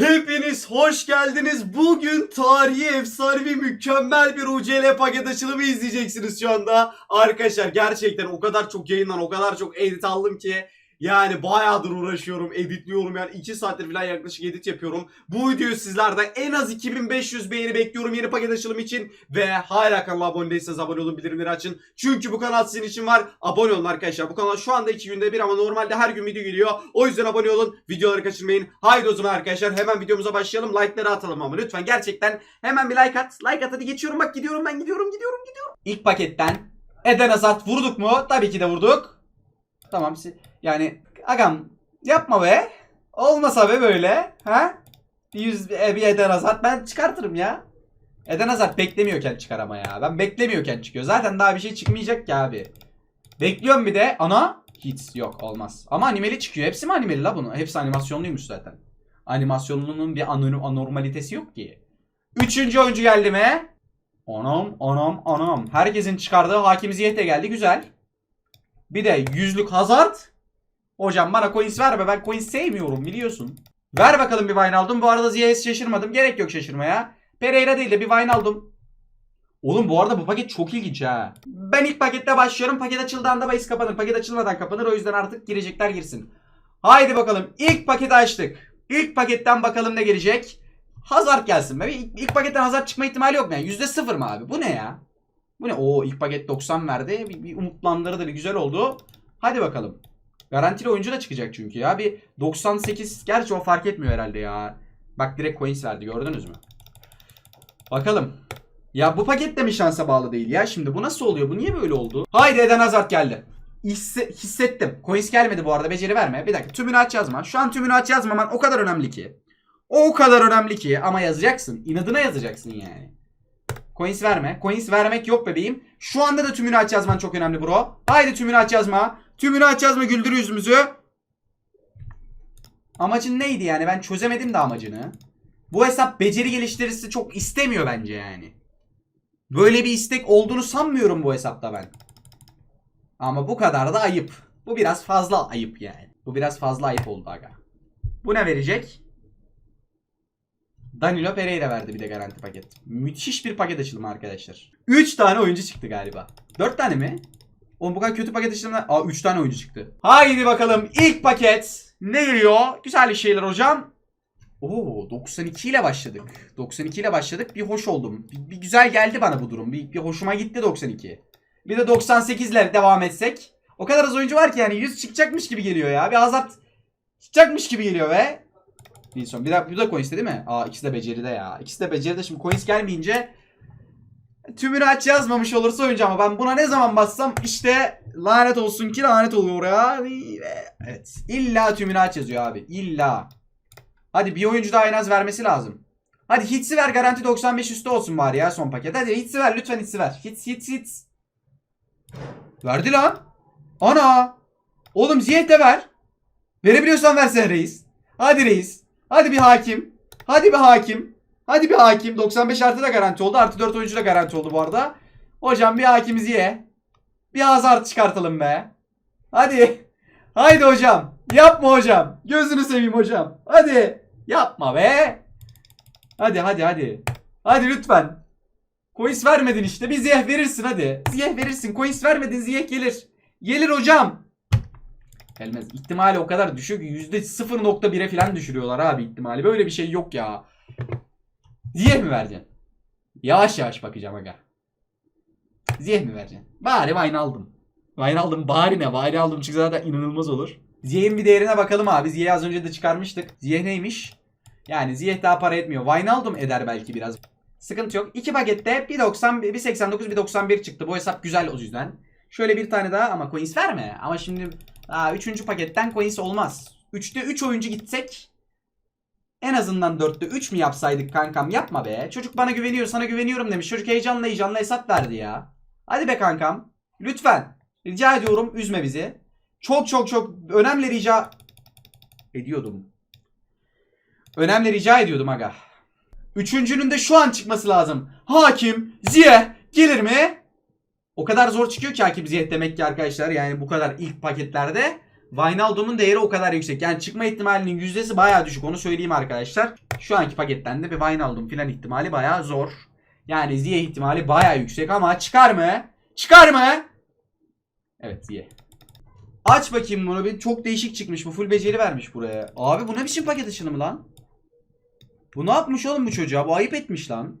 Hepiniz hoş geldiniz. Bugün tarihi efsanevi mükemmel bir UCL paket açılımı izleyeceksiniz şu anda. Arkadaşlar gerçekten o kadar çok yayından o kadar çok edit aldım ki yani bayağıdır uğraşıyorum, editliyorum yani 2 saattir falan yaklaşık edit yapıyorum. Bu videoyu sizlerden en az 2500 beğeni bekliyorum yeni paket açılımı için. Ve hala kanala abone değilseniz abone olun, bildirimleri açın. Çünkü bu kanal sizin için var. Abone olun arkadaşlar. Bu kanal şu anda 2 günde bir ama normalde her gün video geliyor. O yüzden abone olun, videoları kaçırmayın. Haydi o zaman arkadaşlar hemen videomuza başlayalım. Like'ları atalım ama lütfen gerçekten hemen bir like at. Like at hadi geçiyorum bak gidiyorum ben gidiyorum gidiyorum gidiyorum. İlk paketten Eden Hazard vurduk mu? Tabii ki de vurduk. Tamam yani agam yapma be. Olmasa be böyle. Ha? Bir yüz e, bir Eden Hazard ben çıkartırım ya. Eden Hazard beklemiyorken çıkar ama ya. Ben beklemiyorken çıkıyor. Zaten daha bir şey çıkmayacak ki abi. Bekliyorum bir de ana hits yok olmaz. Ama animeli çıkıyor. Hepsi mi animeli la bunu? Hepsi animasyonluymuş zaten. Animasyonlunun bir anor- anormalitesi yok ki. Üçüncü oyuncu geldi mi? Anam anam anam. Herkesin çıkardığı Hakim Ziyech de geldi. Güzel. Bir de yüzlük Hazard. Hocam bana coins verme. Ben coins sevmiyorum biliyorsun. Ver bakalım bir Wijnaldum. Bu arada Ziyech'e şaşırmadım. Gerek yok şaşırmaya. Pereira değil de bir Wijnaldum. Oğlum bu arada bu paket çok ilginç ha. Ben ilk pakette başlıyorum. Paket açıldığında bahis kapanır. Paket açılmadan kapanır. O yüzden artık girecekler girsin. Haydi bakalım. İlk paketi açtık. İlk paketten bakalım ne gelecek. Hazard gelsin be. İlk, ilk paketten Hazard çıkma ihtimali yok mu? Yani %0 mı abi? Bu ne ya? Bu ne? Oo ilk paket 90 verdi. Bir, bir umutlandırdı bir güzel oldu. Hadi bakalım. Garantili oyuncu da çıkacak çünkü ya. Bir 98 gerçi o fark etmiyor herhalde ya. Bak direkt coins verdi gördünüz mü? Bakalım. Ya bu paket de mi şansa bağlı değil ya? Şimdi bu nasıl oluyor? Bu niye böyle oldu? Haydi Eden Hazard geldi. Hisse- hissettim. Coins gelmedi bu arada. Beceri verme. Bir dakika. Tümünü aç yazma. Şu an tümünü aç yazmaman o kadar önemli ki. O kadar önemli ki. Ama yazacaksın. İnadına yazacaksın yani. Coins verme. Coins vermek yok bebeğim. Şu anda da tümünü aç yazman çok önemli bro. Haydi tümünü aç yazma. Tümünü aç yazma güldür yüzümüzü. Amacın neydi yani? Ben çözemedim de amacını. Bu hesap beceri geliştirisi çok istemiyor bence yani. Böyle bir istek olduğunu sanmıyorum bu hesapta ben. Ama bu kadar da ayıp. Bu biraz fazla ayıp yani. Bu biraz fazla ayıp oldu aga. Bu ne verecek? Danilo Pereira verdi bir de garanti paket. Müthiş bir paket açılımı arkadaşlar. 3 tane oyuncu çıktı galiba. 4 tane mi? Oğlum bu kadar kötü paket açılımına... Aa 3 tane oyuncu çıktı. Haydi bakalım ilk paket. Ne geliyor? Güzel şeyler hocam. Oo 92 ile başladık. 92 ile başladık. Bir hoş oldum. Bir, bir güzel geldi bana bu durum. Bir, bir hoşuma gitti 92. Bir de 98 ile devam etsek. O kadar az oyuncu var ki yani 100 çıkacakmış gibi geliyor ya. Bir Hazard çıkacakmış gibi geliyor ve Wilson. Bir de, bir de coins değil mi? Aa ikisi de beceride ya. İkisi de beceride. Şimdi coins gelmeyince tümünü aç yazmamış olursa oyuncu ama ben buna ne zaman bassam işte lanet olsun ki lanet oluyor ya. Evet. İlla tümünü aç yazıyor abi. İlla. Hadi bir oyuncu daha en az vermesi lazım. Hadi hits'i ver garanti 95 üstü olsun bari ya son paket. Hadi hits'i ver lütfen hits'i ver. Hits hits hits. Verdi lan. Ana. Oğlum Ziyech de ver. Verebiliyorsan versene reis. Hadi reis. Hadi bir hakim. Hadi bir hakim. Hadi bir hakim. 95 artı da garanti oldu. Artı 4 oyuncu da garanti oldu bu arada. Hocam bir hakimiz ye. Bir Hazard çıkartalım be. Hadi. Haydi hocam. Yapma hocam. Gözünü seveyim hocam. Hadi. Yapma be. Hadi hadi hadi. Hadi lütfen. Coins vermedin işte. Bir ziyeh verirsin hadi. Ziyeh verirsin. Coins vermedin ziyeh gelir. Gelir hocam. Gelmez. İhtimali o kadar düşüyor ki %0.1'e falan düşürüyorlar abi ihtimali. Böyle bir şey yok ya. Ziyeh mi vereceksin? Yavaş yavaş bakacağım aga. Ziyeh mi vereceksin? Bari wine aldım. Wine aldım bari ne? Wine aldım çünkü zaten inanılmaz olur. Ziyeh'in bir değerine bakalım abi. Ziyeh'i az önce de çıkarmıştık. Ziyeh neymiş? Yani Ziyeh daha para etmiyor. Wine aldım eder belki biraz. Sıkıntı yok. İki pakette 1.90, 1.89, 1.91 çıktı. Bu hesap güzel o yüzden. Şöyle bir tane daha ama coins verme. Ama şimdi aa, üçüncü paketten coins olmaz. Üçte 3 üç oyuncu gitsek en azından 4'te 3 mü yapsaydık kankam? Yapma be. Çocuk bana güveniyor, sana güveniyorum demiş. Çocuk heyecanla heyecanla hesap verdi ya. Hadi be kankam. Lütfen. Rica ediyorum üzme bizi. Çok çok çok önemli rica ediyordum. Önemli rica ediyordum aga. Üçüncünün de şu an çıkması lazım. Hakim Ziye gelir mi? O kadar zor çıkıyor ki Hakim Ziyeh demek ki arkadaşlar. Yani bu kadar ilk paketlerde. Wijnaldum'un değeri o kadar yüksek. Yani çıkma ihtimalinin yüzdesi bayağı düşük onu söyleyeyim arkadaşlar. Şu anki paketten de bir Wijnaldum filan ihtimali bayağı zor. Yani Ziye ihtimali bayağı yüksek ama çıkar mı? Çıkar mı? Evet Ziye. Aç bakayım bunu bir çok değişik çıkmış bu full beceri vermiş buraya. Abi bu ne biçim paket açılımı lan? Bu ne yapmış oğlum bu çocuğa? Bu ayıp etmiş lan.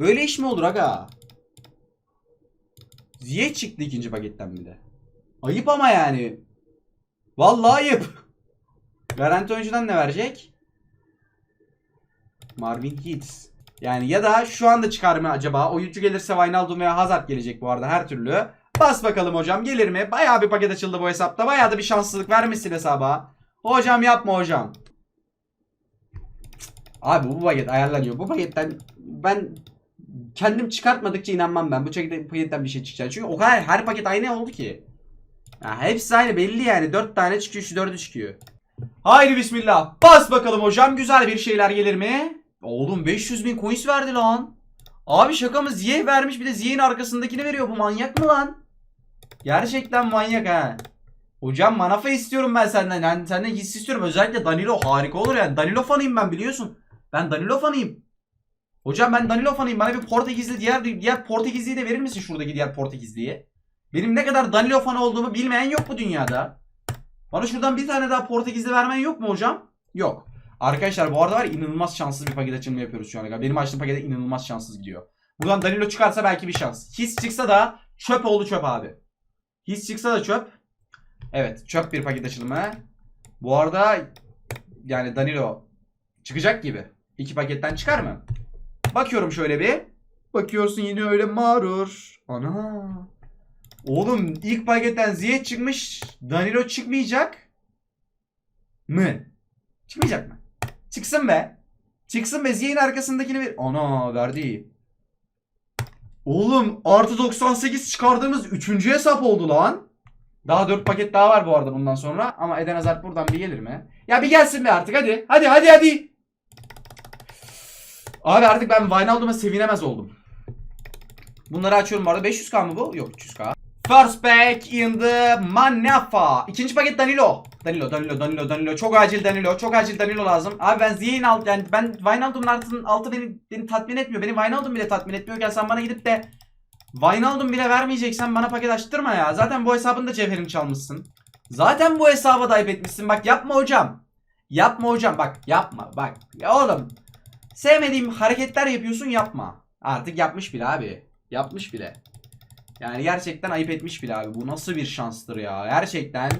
Böyle iş mi olur aga? Ziye çıktı ikinci paketten bile. Ayıp ama yani. Vallahi ayıp. Garanti oyuncudan ne verecek? Marvin Hitz. Yani ya da şu anda çıkar mı acaba? Oyuncu gelirse Wijnaldum veya Hazard gelecek bu arada her türlü. Bas bakalım hocam gelir mi? Bayağı bir paket açıldı bu hesapta. Bayağı da bir şanslılık vermişsin hesaba. Hocam yapma hocam. Abi bu paket ayarlanıyor. Bu paketten ben kendim çıkartmadıkça inanmam ben. Bu paketten, paketten bir şey çıkacak. Çünkü o kadar her paket aynı oldu ki. Ya hepsi aynı belli yani. 4 tane çıkıyor şu 4'ü çıkıyor. Haydi bismillah. Bas bakalım hocam. Güzel bir şeyler gelir mi? Oğlum 500 bin coins verdi lan. Abi şaka mı? Ziyeh vermiş bir de Ziyeh'in arkasındakini veriyor. Bu manyak mı lan? Gerçekten manyak ha. Hocam Manafa istiyorum ben senden. Yani senden his istiyorum. Özellikle Danilo harika olur yani. Danilo fanıyım ben biliyorsun. Ben Danilo fanıyım. Hocam ben Danilo fanıyım. Bana bir Portekizli diğer diğer Portekizliyi de verir misin şuradaki diğer Portekizliyi? Benim ne kadar Danilo fanı olduğumu bilmeyen yok bu dünyada. Bana şuradan bir tane daha Portekizli vermen yok mu hocam? Yok. Arkadaşlar bu arada var inanılmaz şanssız bir paket açılımı yapıyoruz şu ana. Benim açtığım pakete inanılmaz şanssız gidiyor. Buradan Danilo çıkarsa belki bir şans. His çıksa da çöp oldu çöp abi. His çıksa da çöp. Evet çöp bir paket açılımı. Bu arada yani Danilo çıkacak gibi. İki paketten çıkar mı? Bakıyorum şöyle bir. Bakıyorsun yine öyle mağrur. Ana. Oğlum ilk paketten Ziyech çıkmış. Danilo çıkmayacak mı? Çıkmayacak mı? Çıksın be. Çıksın be Ziyech'in arkasındakini ver. Ana verdi. Oğlum artı 98 çıkardığımız 3. hesap oldu lan. Daha 4 paket daha var bu arada bundan sonra. Ama Eden Hazard buradan bir gelir mi? Ya bir gelsin be artık hadi. Hadi hadi hadi. Abi artık ben Wijnaldum'a sevinemez oldum. Bunları açıyorum bu arada. 500k mı bu? Yok 300k. First pack in the Manafa. İkinci paket Danilo. Danilo, Danilo, Danilo, Danilo. Çok acil Danilo. Çok acil Danilo lazım. Abi ben Ziyech'in alt yani ben Wijnaldum'un altın, altı beni, beni tatmin etmiyor. Benim Wijnaldum bile tatmin etmiyorken sen bana gidip de Wijnaldum bile vermeyeceksen bana paket açtırma ya. Zaten bu hesabın da cevherini çalmışsın. Zaten bu hesaba da ayıp etmişsin. Bak yapma hocam. Yapma hocam bak yapma bak. Ya oğlum sevmediğim hareketler yapıyorsun yapma. Artık yapmış bile abi. Yapmış bile. Yani gerçekten ayıp etmiş bile abi. Bu nasıl bir şanstır ya. Gerçekten.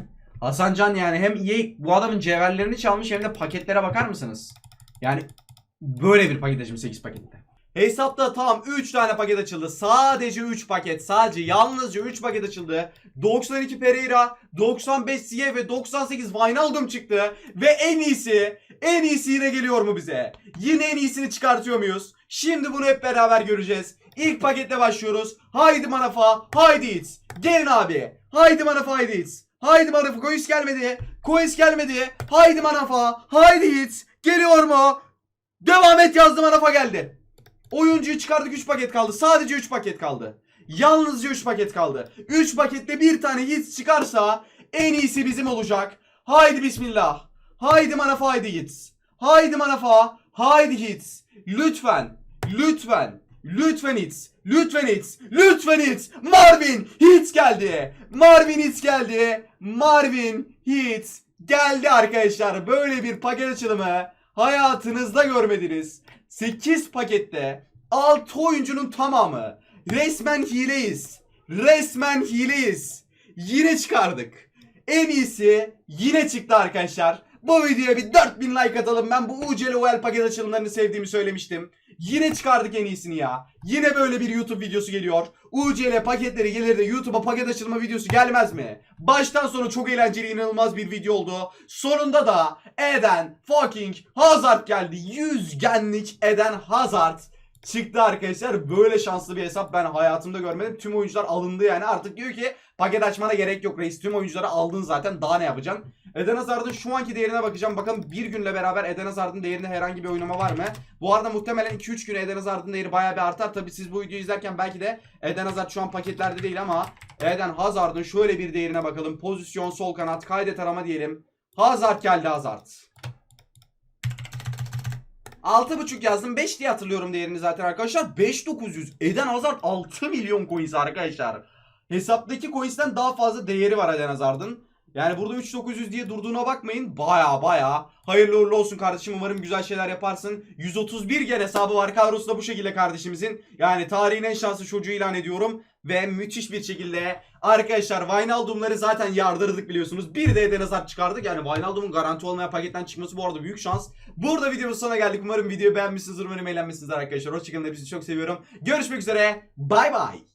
Hasan Can yani hem iyi bu adamın cevherlerini çalmış hem de paketlere bakar mısınız? Yani böyle bir paket açmış 8 pakette. Hesapta tam 3 tane paket açıldı. Sadece 3 paket. Sadece yalnızca 3 paket açıldı. 92 Pereira, 95 Siye ve 98 Wijnaldum çıktı. Ve en iyisi, en iyisi yine geliyor mu bize? Yine en iyisini çıkartıyor muyuz? Şimdi bunu hep beraber göreceğiz. İlk paketle başlıyoruz. Haydi Manafa, haydi It's. Gelin abi. Haydi Manafa, haydi It's. Haydi Manafa, Koyus gelmedi. Koyus gelmedi. Haydi Manafa, haydi It's. Geliyor mu? Devam et yazdı Manafa geldi. Oyuncuyu çıkardık 3 paket kaldı. Sadece 3 paket kaldı. Yalnızca 3 paket kaldı. 3 pakette bir tane hit çıkarsa en iyisi bizim olacak. Haydi bismillah. Haydi Manafa haydi hits. Haydi Manafa haydi hits. Lütfen. Lütfen. Lütfen hits. Lütfen hits. Lütfen hits. Marvin hits geldi. Marvin hits geldi. Marvin hits geldi arkadaşlar. Böyle bir paket açılımı hayatınızda görmediniz. 8 pakette 6 oyuncunun tamamı. Resmen hileyiz. Resmen hileyiz. Yine çıkardık. En iyisi yine çıktı arkadaşlar. Bu videoya bir 4000 like atalım. Ben bu UCL OL paket açılımlarını sevdiğimi söylemiştim. Yine çıkardık en iyisini ya. Yine böyle bir YouTube videosu geliyor. UCL paketleri gelir de YouTube'a paket açılma videosu gelmez mi? Baştan sona çok eğlenceli inanılmaz bir video oldu. Sonunda da Eden fucking Hazard geldi. 100 genlik Eden Hazard çıktı arkadaşlar. Böyle şanslı bir hesap ben hayatımda görmedim. Tüm oyuncular alındı yani. Artık diyor ki paket açmana gerek yok reis. Tüm oyuncuları aldın zaten. Daha ne yapacaksın? Eden Hazard'ın şu anki değerine bakacağım. Bakalım bir günle beraber Eden Hazard'ın değerinde herhangi bir oynama var mı? Bu arada muhtemelen 2-3 güne Eden Hazard'ın değeri bayağı bir artar. Tabi siz bu videoyu izlerken belki de Eden Hazard şu an paketlerde değil ama Eden Hazard'ın şöyle bir değerine bakalım. Pozisyon sol kanat kaydet arama diyelim. Hazard geldi Hazard. 6.5 yazdım. 5 diye hatırlıyorum değerini zaten arkadaşlar. 5900. Eden Hazard 6 milyon coins arkadaşlar. Hesaptaki coins'ten daha fazla değeri var Eden Hazard'ın. Yani burada 3900 diye durduğuna bakmayın. Baya baya. Hayırlı uğurlu olsun kardeşim. Umarım güzel şeyler yaparsın. 131 gen hesabı var. Kadrosu da bu şekilde kardeşimizin. Yani tarihin en şanslı çocuğu ilan ediyorum. Ve müthiş bir şekilde arkadaşlar Wijnaldum'ları zaten yardırdık biliyorsunuz. Bir de Eden Hazard çıkardık. Yani Wijnaldum'un garanti olmayan paketten çıkması bu arada büyük şans. Burada videomuz sonuna geldik. Umarım videoyu beğenmişsinizdir. Umarım eğlenmişsinizdir arkadaşlar. Hoşçakalın. Hepinizi çok seviyorum. Görüşmek üzere. Bay bay.